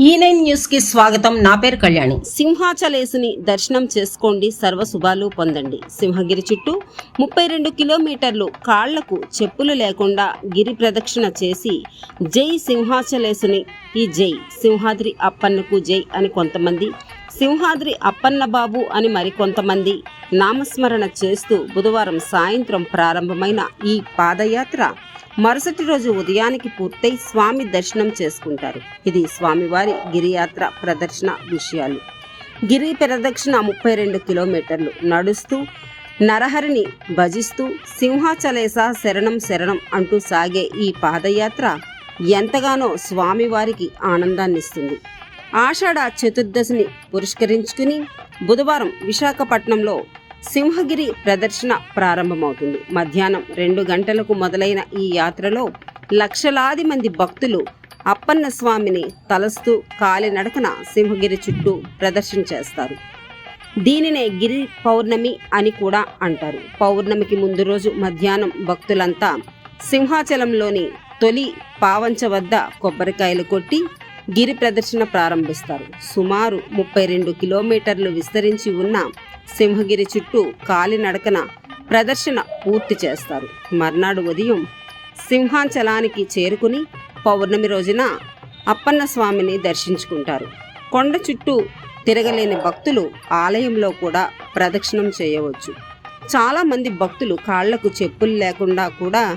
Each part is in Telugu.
E ఈ నైన్ న్యూస్కి స్వాగతం. నా పేరు కళ్యాణి. సింహాచలేసుని దర్శనం చేసుకోండి. సర్వ శుభాలు పొందండి. సింహగిరి చుట్టూ ముప్పై రెండు కిలోమీటర్లు కాళ్ళకు చెప్పులు లేకుండా గిరి ప్రదక్షిణ చేసి జై సింహాచలేసుని. ఈ జై సింహాద్రి అప్పన్నకు జై అని కొంతమంది సింహాద్రి అప్పన్న బాబు అని మరికొంతమంది నామస్మరణ చేస్తూ బుధవారం సాయంత్రం ప్రారంభమైన ఈ పాదయాత్ర మరుసటి రోజు ఉదయానికి పూర్తయి స్వామి దర్శనం చేసుకుంటారు. ఇది స్వామివారి గిరియాత్ర ప్రదర్శన విషయాలు. గిరి ప్రదక్షిణ ముప్పై రెండు కిలోమీటర్లు నడుస్తూ నరహరిని భజిస్తూ సింహాచలేస శరణం శరణం అంటూ సాగే ఈ పాదయాత్ర ఎంతగానో స్వామివారికి ఆనందాన్నిస్తుంది. ఆషాఢ చతుర్దశిని పురస్కరించుకుని బుధవారం విశాఖపట్నంలో సింహగిరి ప్రదర్శన ప్రారంభమవుతుంది. మధ్యాహ్నం రెండు గంటలకు మొదలైన ఈ యాత్రలో లక్షలాది మంది భక్తులు అప్పన్న స్వామిని తలస్తూ కాలినడకన సింహగిరి చుట్టూ ప్రదర్శన చేస్తారు. దీనినే గిరి పౌర్ణమి అని కూడా అంటారు. పౌర్ణమికి ముందు రోజు మధ్యాహ్నం భక్తులంతా సింహాచలంలోని తొలి పావంచ వద్ద కొబ్బరికాయలు కొట్టి గిరి ప్రదర్శన ప్రారంభిస్తారు. సుమారు ముప్పై రెండు కిలోమీటర్లు విస్తరించి ఉన్న సింహగిరి చుట్టూ కాలినడకన ప్రదర్శన పూర్తి చేస్తారు. మర్నాడు ఉదయం సింహాచలానికి చేరుకుని పౌర్ణమి రోజున అప్పన్న స్వామిని దర్శించుకుంటారు. కొండ చుట్టూ తిరగలేని భక్తులు ఆలయంలో కూడా ప్రదక్షిణం చేయవచ్చు. చాలామంది భక్తులు కాళ్ళకు చెప్పులు లేకుండా కూడా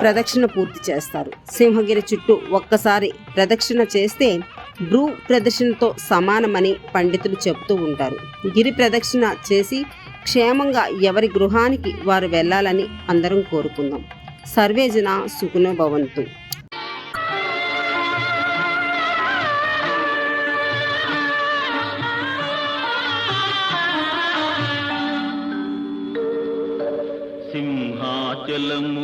ప్రదక్షిణ పూర్తి చేస్తారు. సింహగిరి చుట్టూ ఒక్కసారి ప్రదక్షిణ చేస్తే భ్రూ ప్రదక్షిణతో సమానమని పండితులు చెబుతూ ఉంటారు. గిరి ప్రదక్షిణ చేసి క్షేమంగా ఎవరి గృహానికి వారు వెళ్ళాలని అందరం కోరుకుందాం. సర్వేజన సుఖనో భవంతు. సింహాచలము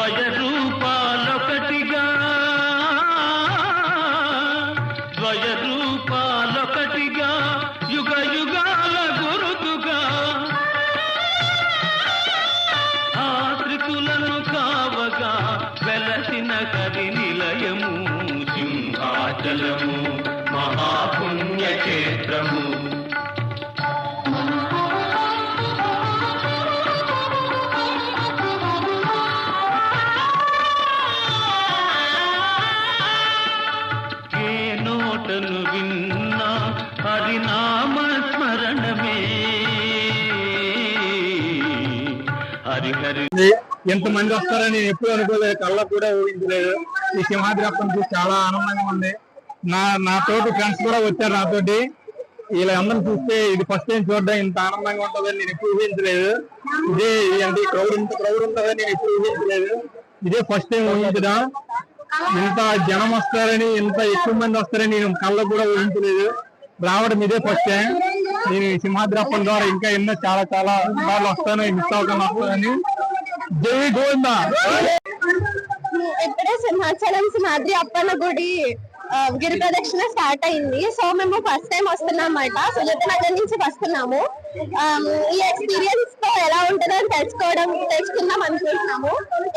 ద్వయ రూపాలొకటిగా ఎంత మంది వస్తారని ఎప్పుడు అనుకోలేదు. కళ్ళకు కూడా ఊహించలేదు. ఈ సింహాద్రి అప్పని చూసి చాలా ఆనందంగా ఉంది. నా నా తోటి ఫ్రెండ్స్ కూడా వచ్చారు నాతోటి. వీళ్ళ అందరిని చూస్తే ఇది ఫస్ట్ టైం చూడడం ఇంత ఆనందంగా ఉంటుందని నేను ఎప్పుడు ఊహించలేదు. ఇదే అంటే క్రౌడ్ ఇంత క్రౌడ్ ఉంటుందని నేను ఎప్పుడు ఊహించలేదు. ఇదే ఫస్ట్ టైం ఊహించడం. ఇంత జనం వస్తారని ఇంత ఎక్కువ మంది వస్తారని నేను కళ్ళకు కూడా ఊహించలేదు. రావడం ఇదే ఫస్ట్ టైం నేను ఈ సింహాద్రి ద్వారా ఇంకా ఎన్నో చాలా చాలా సార్లు వస్తాను మిస్ అవుతాను వస్తానని జై గోవిందా. ఇప్పుడే సింహాచలం సింహాద్రి అప్పన్న గుడి. గిరి ప్రదక్షిణ స్టార్ట్ అయింది. సో మేము ఫస్ట్ టైం వస్తున్నామన్నమాట. సుజాత నగర్ నుంచి వస్తున్నాము. ఈ ఎక్స్పీరియన్స్తో ఎలా ఉంటుందో అని తెలుసుకోవడం తెలుసుకుందాం అనుకుంటున్నాము.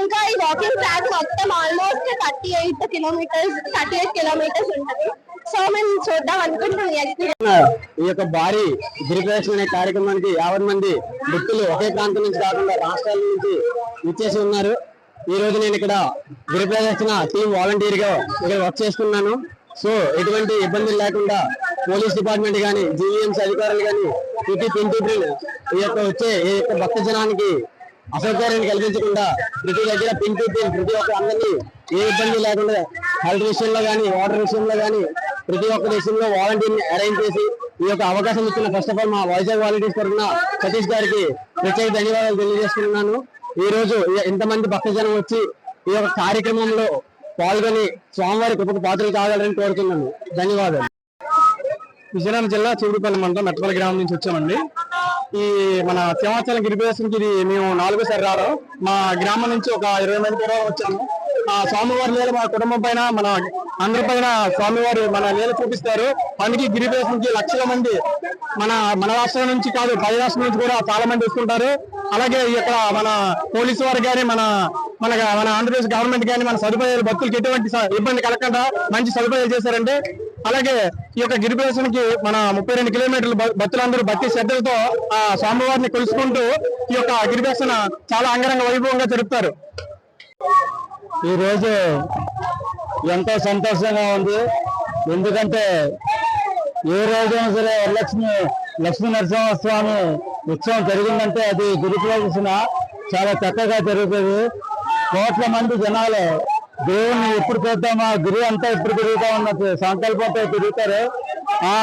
ఇంకా ఈ వాకింగ్ ట్రాక్ మొత్తం almost thirty eight kilometres thirty eight kilometres ఉంటుంది. సో మేము చూద్దాం అనుకుంటున్నాం ఈ ఎక్స్పీరియన్స్ ఈ యొక్క భారీ గిరిప్రదక్షిణ అనే కార్యక్రమానికి యాభై మంది భక్తులు ఒకే ప్రాంతం నుంచి కాకుండా రాష్ట్రాల నుంచి ఇచ్చేసి ఉన్నారు. ఈ రోజు నేను ఇక్కడ గిరిప్రదర్శన టీం వాలంటీర్గా ఇక్కడ వర్క్ చేస్తున్నాను. సో ఎటువంటి ఇబ్బందులు లేకుండా పోలీస్ డిపార్ట్మెంట్ కానీ జీవీఎంసీ అధికారులు కానీ ప్రతి పిండి ఈ యొక్క వచ్చే ఈ యొక్క భక్త జనానికి అసౌకర్యాన్ని కల్పించకుండా ప్రతి దగ్గర పిన్ టు పిన్ ప్రతి ఒక్క అందరినీ ఏ ఇబ్బంది లేకుండా హెల్త్ విషయంలో కానీ వాటర్ విషయంలో కానీ ప్రతి ఒక్క దేశంలో వాలంటీర్ని అరేంజ్ చేసి ఈ యొక్క అవకాశం ఇచ్చిన ఫస్ట్ ఆఫ్ ఆల్ మా వైజాగ్ వాలంటీర్స్ తరఫున సతీష్ గారికి ప్రత్యేక ధన్యవాదాలు తెలియజేస్తున్నాను ఈ రోజు ఇంతమంది భక్తజనం వచ్చి ఈ యొక్క కార్యక్రమంలో పాల్గొని స్వామివారి కృపకు పాత్రలు కావాలని కోరుతున్నాను. ధన్యవాదాలు. విజయనగరం జిల్లా చూడుపల్లి మండలం మెట్టపల్లి గ్రామం నుంచి వచ్చామండి. ఈ మన సింహాచలం గిరిప్రదర్శనకి ఇది మేము నాలుగోసారి రావడం. మా గ్రామం నుంచి ఒక ఇరవై మంది కూడా వచ్చాము. ఆ స్వామివారి లీల మా కుటుంబం పైన మన అందరి పైన స్వామివారు మన నేల చూపిస్తారు. అందుకే గిరిప్రదర్శనకి లక్షల మంది మన మన రాష్ట్రం నుంచి కాదు పై రాష్ట్రం నుంచి కూడా చాలా మంది వస్తుంటారు. అలాగే ఇక్కడ మన పోలీసు వారు కానీ మన మన మన ఆంధ్రప్రదేశ్ గవర్నమెంట్ కానీ మన సదుపాయాలు భక్తులకు ఎటువంటి ఇబ్బంది కలగకుండా మంచి సదుపాయాలు చేశారండి. అలాగే ఈ యొక్క గిరిప్రదేశానికి మన ముప్పై రెండు కిలోమీటర్లు భక్తులందరూ భక్తి శ్రద్ధలతో ఆ స్వామివారిని కొలుసుకుంటూ ఈ యొక్క గిరిప్రదర్శన చాలా అంగరంగ వైభవంగా జరుపుతారు. ఈ రోజు ఎంతో సంతోషంగా ఉంది. ఎందుకంటే ఏ రోజైనా సరే వరలక్ష్మి లక్ష్మీ నరసింహస్వామి ఉత్సవం జరిగిందంటే అది గురు చాలా చక్కగా జరుగుతుంది. కోట్ల మంది జనాలు దేవుణ్ణి ఎప్పుడు చూద్దామా? గురి అంతా ఎప్పుడు తిరుగుతా ఉన్నట్టు సంకల్పంతో తిరుగుతారు. ఆ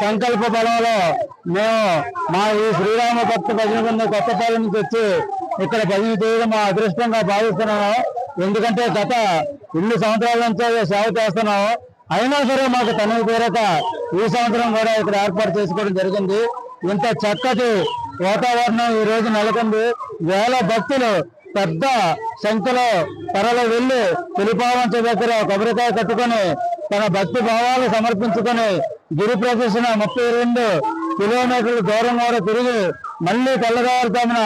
సంకల్ప బలంలో మేము మా ఈ శ్రీరామ భక్త భజన బృందం కొత్తపాలెం నుంచి వచ్చి ఇక్కడ భజన చేయడం మా అదృష్టంగా భావిస్తున్నాము. ఎందుకంటే గత ఇన్ని సంవత్సరాల నుంచి సేవ చేస్తున్నాము. అయినా సరే మాకు తనవి తీరక ఈ సంవత్సరం కూడా ఇక్కడ ఏర్పాటు చేసుకోవడం జరిగింది. ఇంత చక్కటి వాతావరణం ఈ రోజు నెలకొంది. వేల భక్తులు పెద్ద సంఖ్యలో తరలి వెళ్ళి పులిపావంచ దగ్గర కొబ్బరికాయ కట్టుకొని తన భక్తి భావాలు సమర్పించుకొని గిరి ప్రదర్శన ముప్పై రెండు కిలోమీటర్ల దూరం కూడా తిరిగి మళ్ళీ తెల్లవారుతామున